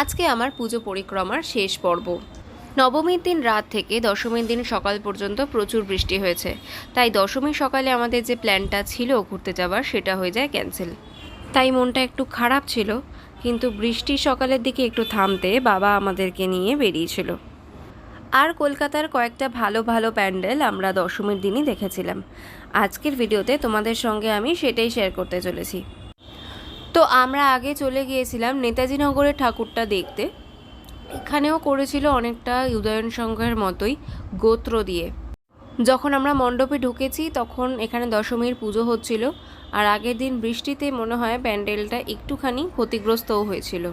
আজকে আমার পুজো পরিক্রমার শেষ পর্ব। নবমীর দিন রাত থেকে দশমীর দিন সকাল পর্যন্ত প্রচুর বৃষ্টি হয়েছে। তাই দশমীর সকালে আমাদের যে প্ল্যানটা ছিল ঘুরতে যাওয়ার সেটা হয়ে যায় ক্যান্সেল। তাই মনটা একটু খারাপ ছিল, কিন্তু বৃষ্টি সকালের দিকে একটু থামতে বাবা আমাদেরকে নিয়ে বেরিয়েছিল। আর কলকাতার কয়েকটা ভালো ভালো প্যান্ডেল আমরা দশমীর দিনই দেখেছিলাম। আজকের ভিডিওতে তোমাদের সঙ্গে আমি সেটাই শেয়ার করতে চলেছি। তো আমরা আগে চলে গিয়েছিলাম নেতাজি নগরের ঠাকুরটা দেখতে। এখানেও করেছিল অনেকটা উদয়ন সংঘের মতোই গোত্র দিয়ে। যখন আমরা মণ্ডপে ঢুকেছি তখন এখানে দশমীর পুজো হচ্ছিল। আর আগের দিন বৃষ্টিতে মনে হয় প্যান্ডেলটা একটুখানি ক্ষতিগ্রস্তও হয়েছিল।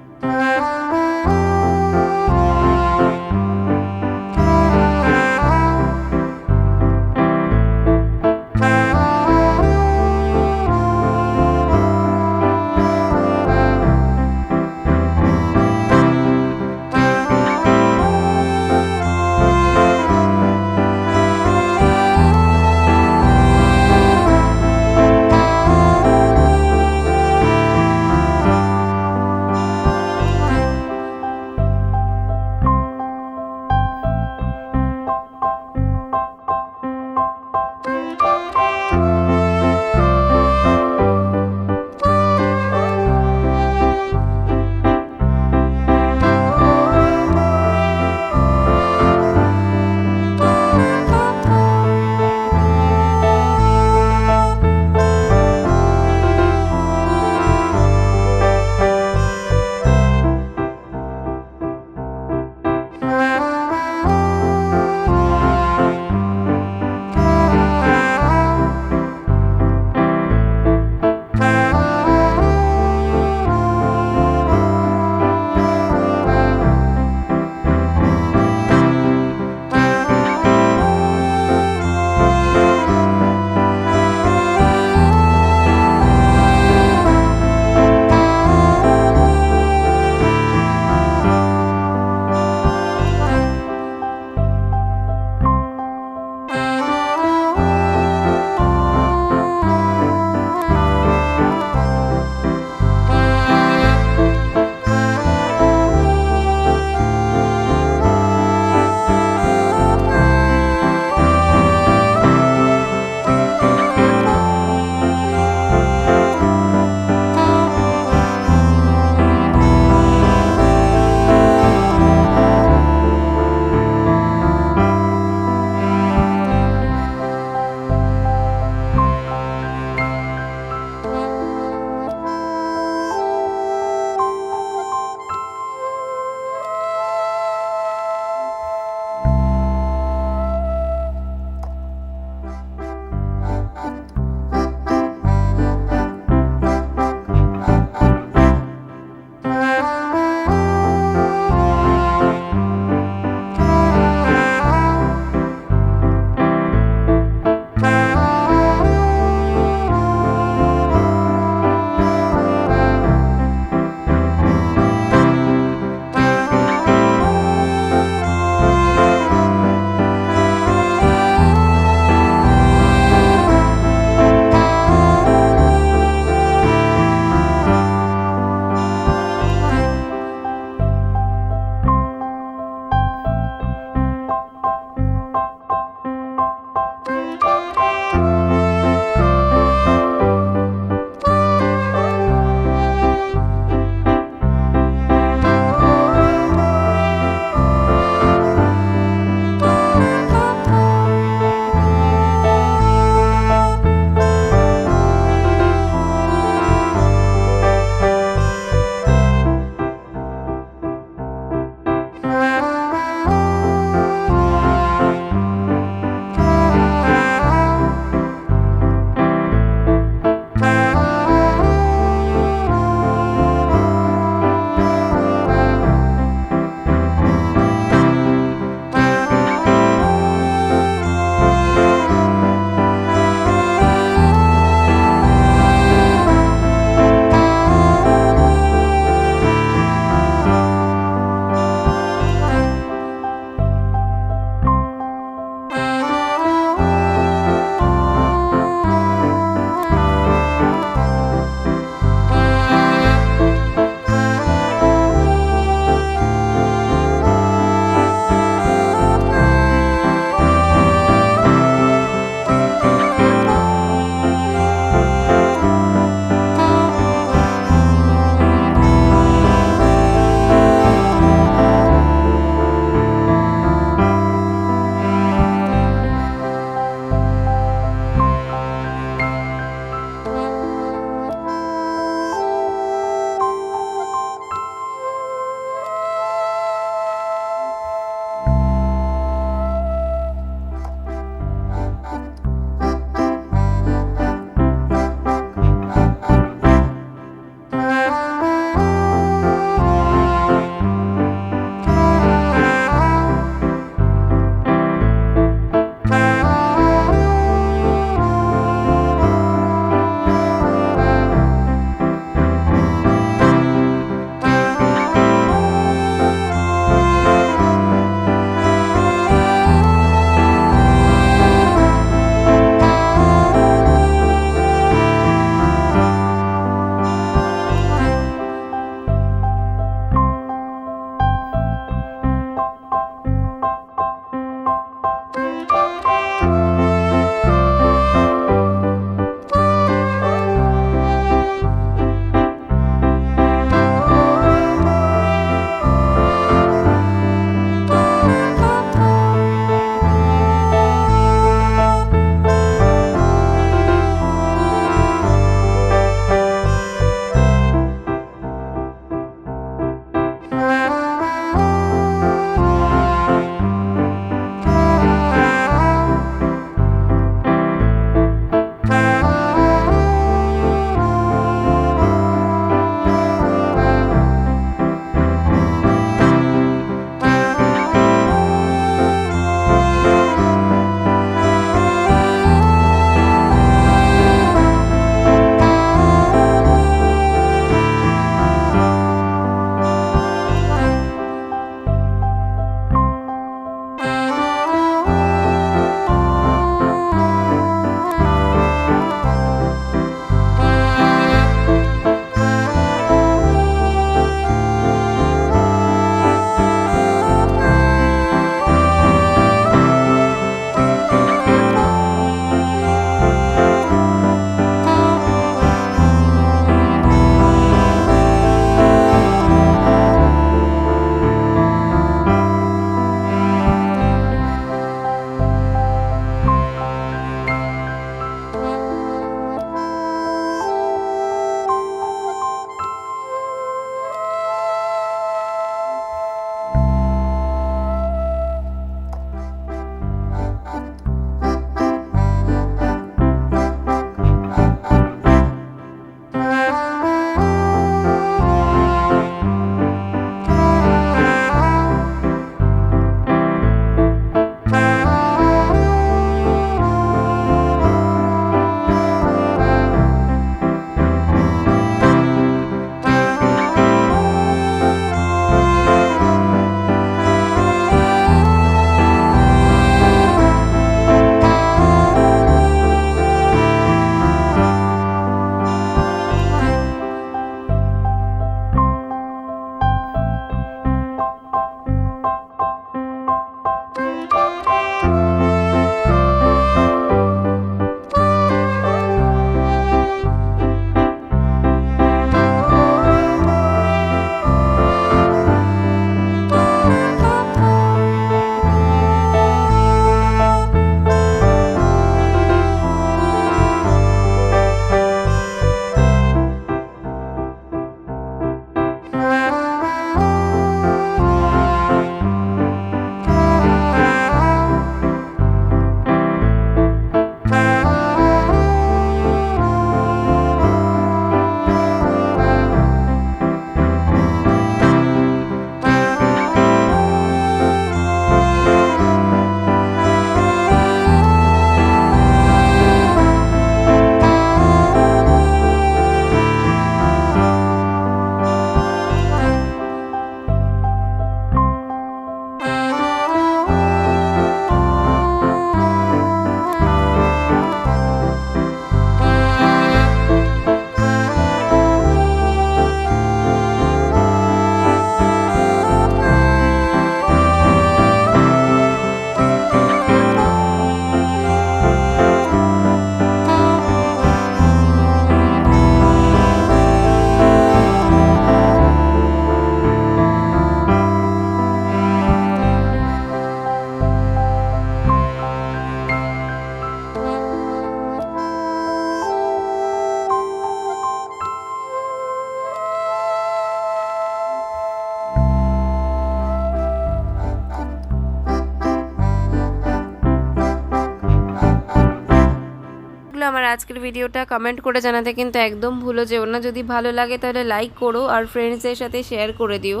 আজকের ভিডিওটা কমেন্ট করে জানাতে কিন্তু একদম ভুলো যেও না। যদি ভালো লাগে তাহলে লাইক করো আর ফ্রেন্ডসদের সাথে শেয়ার করে দিও।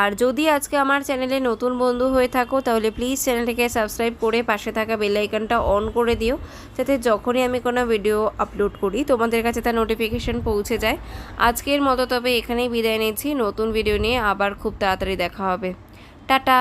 আর যদি আজকে আমার চ্যানেলে নতুন বন্ধু হয়ে থাকো, তাহলে প্লিজ চ্যানেলটিকে সাবস্ক্রাইব করে পাশে থাকা বেল আইকনটা অন করে দিও। যাতে যখনই আমি কোনো ভিডিও আপলোড করি, তোমাদের কাছে তার নোটিফিকেশন পৌঁছে যায়। আজকের মতো তবে এখানেই বিদায় নিচ্ছি। নতুন ভিডিও নিয়ে আবার খুব তাড়াতাড়ি দেখা হবে। টাটা!